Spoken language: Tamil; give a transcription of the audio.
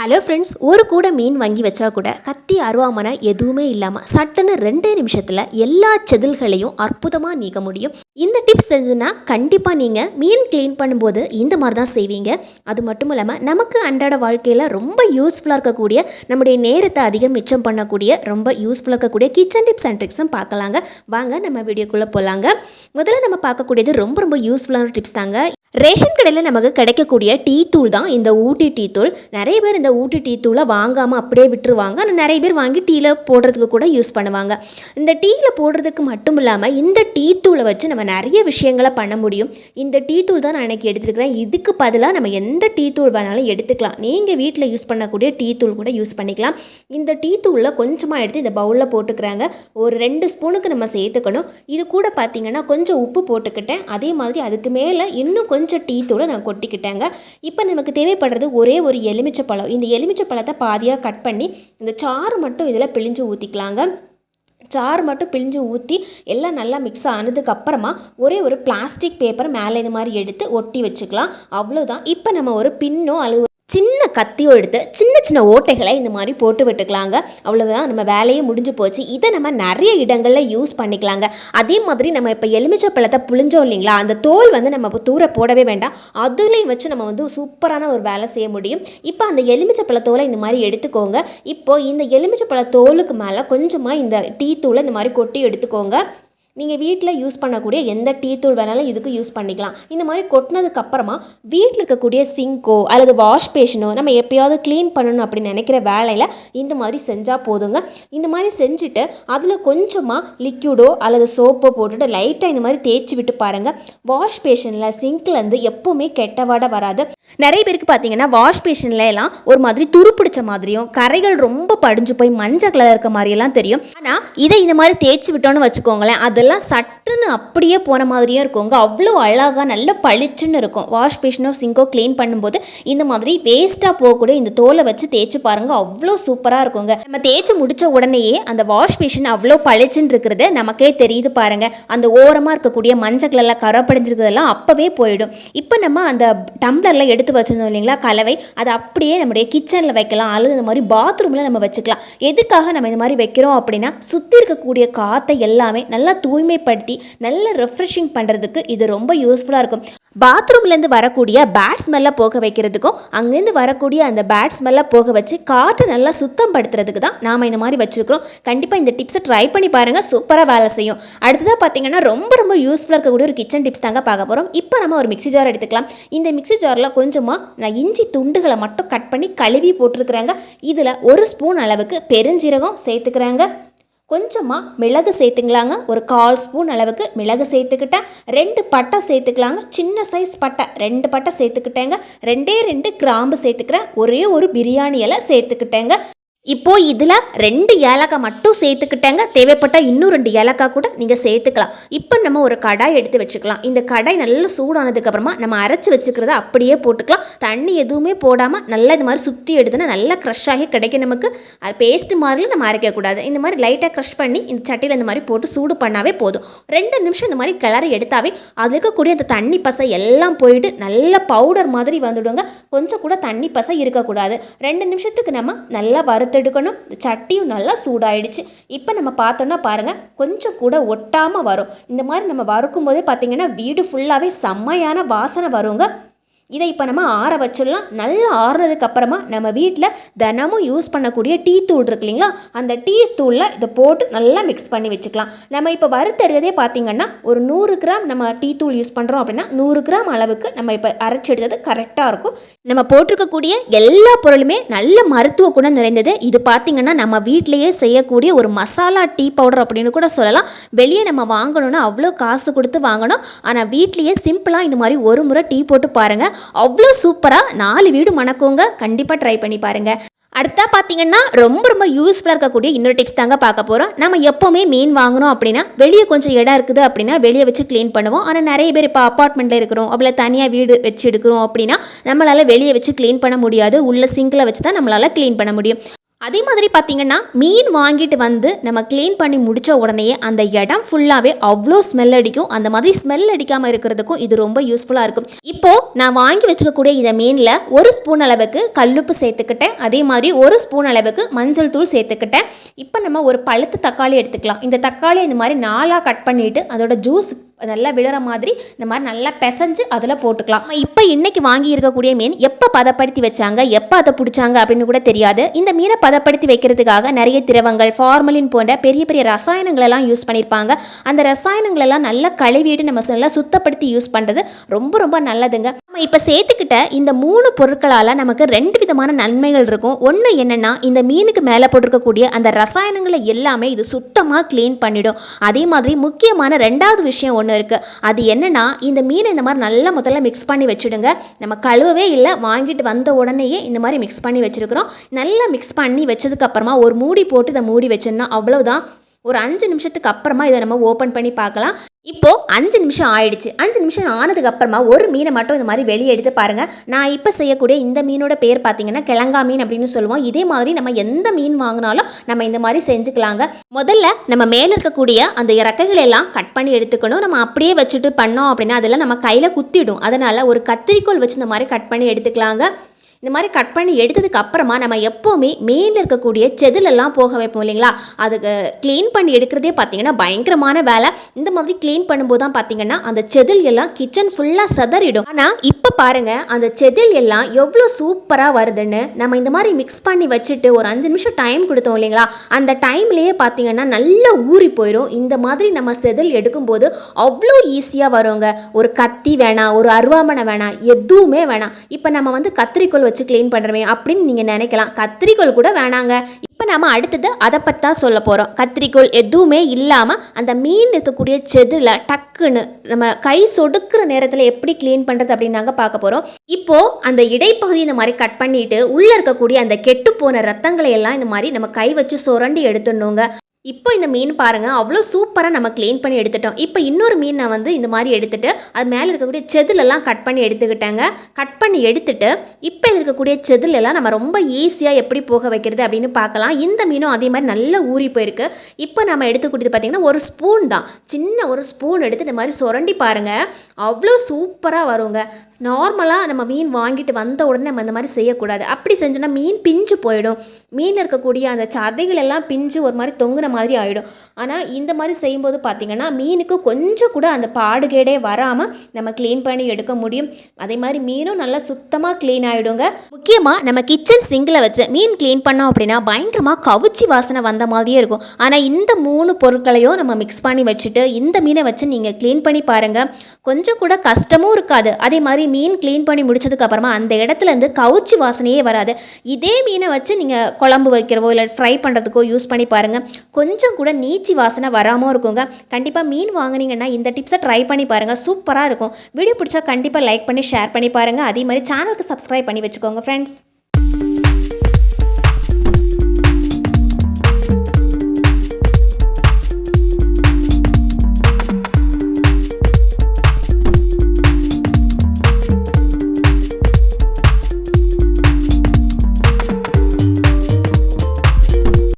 ஹலோ ஃப்ரெண்ட்ஸ் ஒரு கூட மீன் வாங்கி வச்சா கூட கத்தி அருவாமனை எதுவுமே இல்லாமல் சட்டுன்னு ரெண்டே நிமிஷத்தில் எல்லா செதில்களையும் அற்புதமாக நீக்க முடியும். இந்த டிப்ஸ் தெரிஞ்சுன்னா கண்டிப்பாக நீங்கள் மீன் க்ளீன் பண்ணும்போது இந்த மாதிரி தான் செய்வீங்க. அது மட்டும் இல்லாமல் நமக்கு அன்றாட வாழ்க்கையில் ரொம்ப யூஸ்ஃபுல்லாக இருக்கக்கூடிய நம்முடைய நேரத்தை அதிகம் மிச்சம் பண்ணக்கூடிய ரொம்ப யூஸ்ஃபுல்லாக இருக்கக்கூடிய கிச்சன் டிப்ஸ் அண்ட் ட்ரிக்ஸும் பார்க்கலாங்க. வாங்க நம்ம வீடியோக்குள்ளே போகலாங்க முதல்ல நம்ம பார்க்கக்கூடியது ரொம்ப ரொம்ப யூஸ்ஃபுல்லான டிப்ஸ் தாங்க. ரேஷன் கடையில் நமக்கு கிடைக்கக்கூடிய டீ தூள் தான் இந்த ஊட்டி டீ தூள். நிறைய பேர் இந்த ஊட்டி டீ தூளை வாங்காமல் அப்படியே விட்டுருவாங்க. ஆனால் நிறைய பேர் வாங்கி டீயில் போடுறதுக்கு கூட யூஸ் பண்ணுவாங்க. இந்த டீயில் போடுறதுக்கு மட்டும் இல்லாமல் இந்த டீ தூளை வச்சு நம்ம நிறைய விஷயங்களை பண்ண முடியும். இந்த டீ தூள் தான் நான் எனக்கு எடுத்துருக்கிறேன். இதுக்கு பதிலாக நம்ம எந்த டீ தூள் வேணாலும் எடுத்துக்கலாம். நீங்கள் வீட்டில் யூஸ் பண்ணக்கூடிய டீ தூள் கூட யூஸ் பண்ணிக்கலாம். இந்த டீ தூளில் கொஞ்சமாக எடுத்து இந்த பவுலில் போட்டுக்கிறாங்க. ஒரு ரெண்டு ஸ்பூனுக்கு நம்ம சேர்த்துக்கணும். இது கூட பார்த்திங்கன்னா கொஞ்சம் உப்பு போட்டுக்கிட்டேன். அதே மாதிரி அதுக்கு மேலே இன்னும் கொஞ்சம் டீ தூளை நான் கொட்டிக்கிட்டேங்க. இப்போ நமக்கு தேவைப்படுறது ஒரே ஒரு எலுமிச்சை பழம் இந்த எலுமிச்சை பழத்தை பாதியாக கட் பண்ணி இந்த சாறு மட்டும் இதில் பிழிஞ்சு ஊற்றிக்கலாங்க சாறு மட்டும் பிழிஞ்சு ஊற்றி எல்லாம் நல்லா மிக்ஸ் ஆனதுக்கப்புறமா ஒரே ஒரு பிளாஸ்டிக் பேப்பர் மேலே இது மாதிரி எடுத்து ஒட்டி வச்சுக்கலாம். அவ்வளோதான் இப்போ நம்ம ஒரு பின்னோ அல்லது சின்ன கத்தியோ எடுத்து சின்ன சின்ன ஓட்டைகளை இந்த மாதிரி போட்டு விட்டுக்கலாங்க. அவ்வளோதான் நம்ம வேலையே முடிஞ்சு போச்சு. இதை நம்ம நிறைய இடங்களில் யூஸ் பண்ணிக்கலாங்க. அதே மாதிரி நம்ம இப்போ எலுமிச்சை பழத்தை புளிஞ்சோம் இல்லைங்களா? அந்த தோல் வந்து நம்ம இப்போ தூர போடவே வேண்டாம். அதுலேயும் வச்சு நம்ம வந்து சூப்பரான ஒரு வேலை செய்ய முடியும். இப்போ அந்த எலுமிச்சை பழத்தோலை இந்த மாதிரி எடுத்துக்கோங்க. இப்போ இந்த எலுமிச்சை பழ தோலுக்கு மேலே கொஞ்சமாக இந்த டீ தூளை இந்த மாதிரி கொட்டி எடுத்துக்கோங்க. நீங்கள் வீட்டில் யூஸ் பண்ணக்கூடிய எந்த டீ தூள் வேணாலும் இதுக்கு யூஸ் பண்ணிக்கலாம். இந்த மாதிரி கொட்டினதுக்கு அப்புறமா வீட்டில் இருக்கக்கூடிய சிங்கோ அல்லது வாஷ் பேஷனோ நம்ம எப்பயாவது க்ளீன் பண்ணணும் அப்படின்னு நினைக்கிற வேலையில் இந்த மாதிரி செஞ்சால் போதுங்க. இந்த மாதிரி செஞ்சுட்டு அதில் கொஞ்சமாக லிக்யூடோ அல்லது சோப்போ போட்டுட்டு லைட்டாக இந்த மாதிரி தேய்ச்சி விட்டு பாருங்கள் வாஷ் பேஷனில் சிங்க்லேருந்து எப்போவுமே கெட்ட வாட வராது. நிறைய பேருக்கு பார்த்தீங்கன்னா வாஷ் பேஷனில் எல்லாம் ஒரு மாதிரி துருப்பிடிச்ச மாதிரியும் கரைகள் ரொம்ப படிஞ்சு போய் மஞ்சள் கலர் இருக்க மாதிரியெல்லாம் தெரியும். ஆனால் இதை இந்த மாதிரி தேய்ச்சி விட்டோன்னு வச்சுக்கோங்களேன் அது அதெல்லாம் சட்டுன்னு அப்படியே போன மாதிரியே இருக்குங்க அவ்வளோ அழகாக நல்ல பளிச்சுன்னு இருக்கும். வாஷ் பேஷனோ சிங்கோ க்ளீன் பண்ணும்போது இந்த மாதிரி வேஸ்ட்டாக போகக்கூடிய இந்த தோலை வச்சு தேய்ச்சி பாருங்கள் அவ்வளோ சூப்பராக இருக்குங்க. நம்ம தேய்ச்சி முடித்த உடனேயே அந்த வாஷ் பேஷன் அவ்வளோ பளிச்சுன்னு இருக்கிறது நமக்கே தெரியுது பாருங்கள் அந்த ஓரமாக இருக்கக்கூடிய மஞ்சள் கலரில் கரை அப்போவே போயிடும். இப்போ நம்ம அந்த டம்ளரில் எடுத்து வச்சிருந்தோம் இல்லைங்களா கலவை. அதை அப்படியே நம்முடைய கிச்சனில் வைக்கலாம். அல்லது இந்த மாதிரி பாத்ரூமில் நம்ம வச்சுக்கலாம். எதுக்காக நம்ம இந்த மாதிரி வைக்கிறோம் அப்படின்னா சுற்றி இருக்கக்கூடிய காற்றை எல்லாமே நல்லா தூய்மைப்படுத்தி நல்ல ரெஃப்ரெஷிங் பண்ணுறதுக்கு இது ரொம்ப யூஸ்ஃபுல்லாக இருக்கும். பாத்ரூம்லேருந்து வரக்கூடிய பேட் ஸ்மெல்லை போக வைக்கிறதுக்கும் அங்கேருந்து வரக்கூடிய அந்த பேட் ஸ்மெல்லை போக வச்சு காற்றை நல்லா சுத்தம் படுத்துறதுக்கு தான் நாம் இந்த மாதிரி வச்சுருக்கிறோம். கண்டிப்பாக இந்த டிப்ஸை ட்ரை பண்ணி பாருங்கள் சூப்பராக வேலை செய்யும். அடுத்ததாக பார்த்தீங்கன்னா ரொம்ப ரொம்ப யூஸ்ஃபுல்லாக இருக்கக்கூடிய ஒரு கிச்சன் டிப்ஸ் தாங்க பார்க்க போகிறோம் இப்போ நம்ம ஒரு மிக்ஸி ஜார் எடுத்துக்கலாம். இந்த மிக்ஸி ஜாரில் கொஞ்சமாக நான் இஞ்சி துண்டுகளை மட்டும் கட் பண்ணி கழுவி போட்டிருக்கிறாங்க. இதில் ஒரு ஸ்பூன் அளவுக்கு பெருஞ்சீரகம் சேர்த்துக்கிறாங்க. கொஞ்சமாக மிளகு சேர்த்துக்கலாங்க. ஒரு கால் ஸ்பூன் அளவுக்கு மிளகு சேர்த்துக்கிட்டேன். ரெண்டு பட்டை சேர்த்துக்கலாங்க. சின்ன சைஸ் பட்டை. ரெண்டு பட்டை சேர்த்துக்கிட்டேங்க. ரெண்டே ரெண்டு கிராம்பு சேர்த்துக்கிறேன். ஒரே ஒரு பிரியாணி இலை சேர்த்துக்கிட்டேங்க. இப்போ இதில் ரெண்டு ஏலக்காய் மட்டும் சேர்த்துக்கிட்டேங்க. தேவைப்பட்டால் இன்னும் ரெண்டு ஏலக்காய் கூட நீங்கள் சேர்த்துக்கலாம். இப்போ நம்ம ஒரு கடாய் எடுத்து வச்சுக்கலாம். இந்த கடாய் நல்லா சூடானதுக்கப்புறமா நம்ம அரைச்சி வச்சுக்கிறத அப்படியே போட்டுக்கலாம். தண்ணி எதுவுமே போடாமல் நல்லா இது மாதிரி சுற்றி எடுத்துனா நல்லா க்ரஷ் ஆகி கிடைக்கும் நமக்கு. பேஸ்ட் மாதிரிலாம் நம்ம அரைக்கக்கூடாது இந்த மாதிரி லைட்டாக க்ரஷ் பண்ணி இந்த சட்டியில் இந்த மாதிரி போட்டு சூடு பண்ணாவே போதும். ரெண்டு நிமிஷம் இந்த மாதிரி கிளறி எடுத்தாவே அதுக்கக்கூடிய இருக்கக்கூடிய அந்த தண்ணி பசை எல்லாம் போயிட்டு நல்ல பவுடர் மாதிரி வந்துடுங்க. கொஞ்சம் கூட தண்ணி பசை இருக்கக்கூடாது. ரெண்டு நிமிஷத்துக்கு நம்ம நல்லா வறுத்தெடுக்கணும். சட்டியும் நல்லா சூடாயிடுச்சு. இப்போ நம்ம பார்த்தோன்னா பாருங்கள் கொஞ்சம் கூட ஒட்டாமல் வரும். இந்த மாதிரி நம்ம வறுக்கும் போதே பார்த்திங்கன்னா வீடு ஃபுல்லாகவே செம்மையான வாசனை வருங்க. இதை இப்போ நம்ம ஆற வச்சிடலாம். நல்லா ஆறுனதுக்கு அப்புறமா நம்ம வீட்டில் தினமும் யூஸ் பண்ணக்கூடிய டீ தூள் இருக்கு இல்லைங்களா? அந்த டீ தூளில் இதை போட்டு நல்லா மிக்ஸ் பண்ணி வச்சுக்கலாம். நம்ம இப்போ வறுத்தெடுத்ததே பார்த்தீங்கன்னா ஒரு நூறு கிராம் நம்ம டீ தூள் யூஸ் பண்ணுறோம் அப்படின்னா நூறு கிராம் அளவுக்கு நம்ம இப்போ அரைச்செடுத்தது கரெக்டாக இருக்கும். நம்ம போட்டிருக்கக்கூடிய எல்லா பொருளுமே நல்ல மருத்துவ குணம் நிறைந்தது. இது பார்த்தீங்கன்னா நம்ம வீட்டிலேயே செய்யக்கூடிய ஒரு மசாலா டீ பவுடர் அப்படின்னு கூட சொல்லலாம். வெளியே நம்ம வாங்கணும்னா அவ்வளோ காசு கொடுத்து வாங்கணும். ஆனால் வீட்லேயே சிம்பிளாக இந்த மாதிரி ஒரு முறை டீ போட்டு பாருங்கள் அவ்வளோ சூப்பராக நாலு வீடு மணக்குங்க. கண்டிப்பாக ட்ரை பண்ணி பாருங்கள் அடுத்தா பார்த்தீங்கன்னா ரொம்ப ரொம்ப யூஸ்ஃபுல்லாக இருக்கக்கூடிய இன்னொரு டிப்ஸ் தாங்க பார்க்க போகிறோம் நம்ம எப்போவுமே மீன் வாங்கணும் அப்படின்னா வெளியே கொஞ்சம் இடம் இருக்குது அப்படின்னா வெளியே வச்சு க்ளீன் பண்ணுவோம். ஆனால் நிறைய பேர் இப்போ அப்பார்ட்மெண்ட்டில் இருக்கிறோம். அவ்வளோ தனியாக வீடு வச்சு எடுக்கிறோம் அப்படின்னா நம்மளால் வெளியே வச்சு க்ளீன் பண்ண முடியாது. உள்ள சிங்கில் வச்சு தான் நம்மளால் க்ளீன் பண்ண முடியும். அதே மாதிரி பார்த்தீங்கன்னா மீன் வாங்கிட்டு வந்து நம்ம க்ளீன் பண்ணி முடித்த உடனே அந்த இடம் ஃபுல்லாகவே அவ்வளோ ஸ்மெல் அடிக்கும். அந்த மாதிரி ஸ்மெல் அடிக்காமல் இருக்கிறதுக்கும் இது ரொம்ப யூஸ்ஃபுல்லாக இருக்கும். இப்போது நான் வாங்கி வச்சுக்கக்கூடிய இந்த மீனில் ஒரு ஸ்பூன் அளவுக்கு கல்லுப்பு சேர்த்துக்கிட்டேன். அதே மாதிரி ஒரு ஸ்பூன் அளவுக்கு மஞ்சள் தூள் சேர்த்துக்கிட்டேன். இப்போ நம்ம ஒரு பழுத்த தக்காளி எடுத்துக்கலாம். இந்த தக்காளி இந்த மாதிரி நாலாக கட் பண்ணிவிட்டு அதோட ஜூஸ் நல்லா விழுற மாதிரி இந்த மாதிரி நல்லா பிசைஞ்சு அதில் போட்டுக்கலாம். இப்போ இன்றைக்கி வாங்கி இருக்கக்கூடிய மீன் எப்போ பதப்படுத்தி வச்சாங்க? எப்போ அதை பிடிச்சாங்க? அப்படின்னு கூட தெரியாது. இந்த மீனை பதப்படுத்தி வைக்கிறதுக்காக நிறைய திரவங்கள் ஃபார்மலின் போன்ற பெரிய பெரிய ரசாயனங்களெல்லாம் யூஸ் பண்ணியிருப்பாங்க அந்த ரசாயனங்களெல்லாம் நல்லா கழுவிட்டு நம்ம நல்லா சுத்தப்படுத்தி யூஸ் பண்ணுறது ரொம்ப ரொம்ப நல்லதுங்க. நம்ம இப்போ சேர்த்துக்கிட்ட இந்த மூணு பொருட்களால் நமக்கு ரெண்டு விதமான நன்மைகள் இருக்கும். ஒன்று என்னென்னா இந்த மீனுக்கு மேலே போட்டிருக்கக்கூடிய அந்த ரசாயனங்களை எல்லாமே இது சுத்தமாக க்ளீன் பண்ணிடும். அதே மாதிரி முக்கியமான ரெண்டாவது விஷயம் ஒன்று இருக்குது அது என்னென்னா இந்த மீனை இந்த மாதிரி நல்லா முதல்ல மிக்ஸ் பண்ணி வச்சுடுங்க. நம்ம கழுவவே இல்லை வாங்கிட்டு வந்த உடனேயே இந்த மாதிரி மிக்ஸ் பண்ணி வச்சுருக்குறோம். நல்லா மிக்ஸ் பண்ணி வச்சதுக்கப்புறமா ஒரு மூடி போட்டு இதை மூடி வச்சோன்னா அவ்வளோதான் ஒரு அஞ்சு நிமிஷத்துக்கு அப்புறமா இதை நம்ம ஓப்பன் பண்ணி பார்க்கலாம். இப்போ அஞ்சு நிமிஷம் ஆயிடுச்சு. அஞ்சு நிமிஷம் ஆனதுக்கு அப்புறமா ஒரு மீனை மட்டும் இந்த மாதிரி வெளியே எடுத்து பாருங்க. நான் இப்போ செய்யக்கூடிய இந்த மீனோட பேர் பார்த்தீங்கன்னா கிழங்கா மீன் அப்படின்னு சொல்லுவோம். இதே மாதிரி நம்ம எந்த மீன் வாங்கினாலும் நம்ம இந்த மாதிரி செஞ்சுக்கலாங்க. முதல்ல நம்ம மேலே இருக்கக்கூடிய அந்த இறக்கைகளை எல்லாம் கட் பண்ணி எடுத்துக்கணும். நம்ம அப்படியே வச்சுட்டு பண்ணோம் அப்படின்னா அதெல்லாம் நம்ம கையில் குத்திடும். அதனால ஒரு கத்திரிக்கோல் வச்சு இந்த மாதிரி கட் பண்ணி எடுத்துக்கலாங்க. இந்த மாதிரி கட் பண்ணி எடுத்ததுக்கு அப்புறமா நம்ம எப்போவுமே மெயினில் இருக்கக்கூடிய செதிலெல்லாம் போக வைப்போம் இல்லைங்களா? அதுக்கு க்ளீன் பண்ணி எடுக்கிறதே பார்த்தீங்கன்னா பயங்கரமான வேலை. இந்த மாதிரி க்ளீன் பண்ணும்போது தான் பார்த்தீங்கன்னா அந்த செதில் எல்லாம் கிச்சன் ஃபுல்லாக சதறிடும். ஆனால் இப்போ பாருங்கள் அந்த செதில் எல்லாம் எவ்வளோ சூப்பராக வருதுன்னு நம்ம இந்த மாதிரி மிக்ஸ் பண்ணி வச்சுட்டு ஒரு அஞ்சு நிமிஷம் டைம் கொடுத்தோம் இல்லைங்களா? அந்த டைம்லேயே பார்த்தீங்கன்னா நல்லா ஊறி போயிடும் இந்த மாதிரி நம்ம செதில் எடுக்கும்போது அவ்வளோ ஈஸியாக வருங்க. ஒரு கத்தி வேணாம் ஒரு அருவாமனை வேணாம் எதுவுமே வேணாம். இப்போ நம்ம வந்து கத்திரிக்கோல் வச்சு க்ளீன் பண்ணுறமே அப்படின்னு நீங்கள் நினைக்கலாம். கத்திரிக்கோல் கூட வேணாங்க. இப்போ நம்ம அடுத்தது அதை பற்றி தான் சொல்ல போகிறோம் கத்திரிக்கோல் எதுவுமே இல்லாமல் அந்த மீன் இருக்கக்கூடிய செதில் டக்குன்னு நம்ம கை சொடுக்கிற நேரத்தில் எப்படி க்ளீன் பண்ணுறது அப்படின்னாங்க பார்க்க போகிறோம் இப்போது அந்த இடைப்பகுதி இந்த மாதிரி கட் பண்ணிட்டு உள்ளே இருக்கக்கூடிய அந்த கெட்டு போன ரத்தங்களை எல்லாம் இந்த மாதிரி நம்ம கை வச்சு சுரண்டி எடுத்துடணுங்க. இப்போ இந்த மீன் பாருங்கள் அவ்வளோ சூப்பராக நம்ம க்ளீன் பண்ணி எடுத்துட்டோம். இப்போ இன்னொரு மீன் நான் வந்து இந்த மாதிரி எடுத்துகிட்டு அது மேலே இருக்கக்கூடிய செதிலெல்லாம் கட் பண்ணி எடுத்துக்கிட்டேங்க. கட் பண்ணி எடுத்துட்டு இப்போ இருக்கக்கூடிய செதிலெல்லாம் நம்ம ரொம்ப ஈஸியாக எப்படி போக வைக்கிறது அப்படின்னு பார்க்கலாம். இந்த மீனும் அதே மாதிரி நல்லா ஊறி போயிருக்கு. இப்போ நம்ம எடுத்துக்கிட்டது பார்த்திங்கன்னா ஒரு ஸ்பூன் தான். சின்ன ஒரு ஸ்பூன் எடுத்து இந்த மாதிரி சுரண்டி பாருங்கள் அவ்வளோ சூப்பராக வருங்க. நார்மலாக நம்ம மீன் வாங்கிட்டு வந்த உடனே நம்ம இந்த மாதிரி செய்யக்கூடாது. அப்படி செஞ்சோன்னா மீன் பிஞ்சு போயிடும். மீனில் இருக்கக்கூடிய அந்த சதைகள் எல்லாம் பிஞ்சு ஒரு மாதிரி தொங்குன மாதிரி ஆகிடும் ஆனால் இந்த மாதிரி செய்யும்போது பார்த்திங்கன்னா மீனுக்கு கொஞ்சம் கூட அந்த பாடுகேடே வராமல் நம்ம க்ளீன் பண்ணி எடுக்க முடியும். அதே மாதிரி மீனும் நல்லா சுத்தமாக க்ளீன் ஆகிடுங்க முக்கியமாக நம்ம கிச்சன் சிங்கில் வச்சு மீன் க்ளீன் பண்ணோம் அப்படின்னா பயங்கரமாக கவுச்சி வாசனை வந்த மாதிரியே இருக்கும். ஆனால் இந்த மூணு பொருட்களையும் நம்ம மிக்ஸ் பண்ணி வச்சுட்டு இந்த மீனை வச்சு நீங்கள் க்ளீன் பண்ணி பாருங்கள் கொஞ்சம் கூட கஷ்டமும் இருக்காது. அதே மாதிரி மீன் க்ளீன் பண்ணி முடிச்சதுக்கப்புறமா அந்த இடத்துலேருந்து கவுச்சி வாசனையே வராது. இதே மீனை வச்சு நீங்கள் குழம்பு வைக்கிறவோ இல்லை ஃப்ரை பண்ணுறதுக்கோ யூஸ் பண்ணி பாருங்கள் கொஞ்சம் கூட நீச்சி வாசனை வராமல் இருக்குங்க. கண்டிப்பாக மீன் வாங்குனீங்கன்னா இந்த டிப்ஸை ட்ரை பண்ணி பாருங்கள் சூப்பராக இருக்கும். வீடியோ பிடிச்சா கண்டிப்பாக லைக் பண்ணி ஷேர் பண்ணி பாருங்கள் அதே மாதிரி சேனலுக்கு சப்ஸ்கிரைப் பண்ணி வச்சுக்கோங்க ஃப்ரெண்ட்ஸ்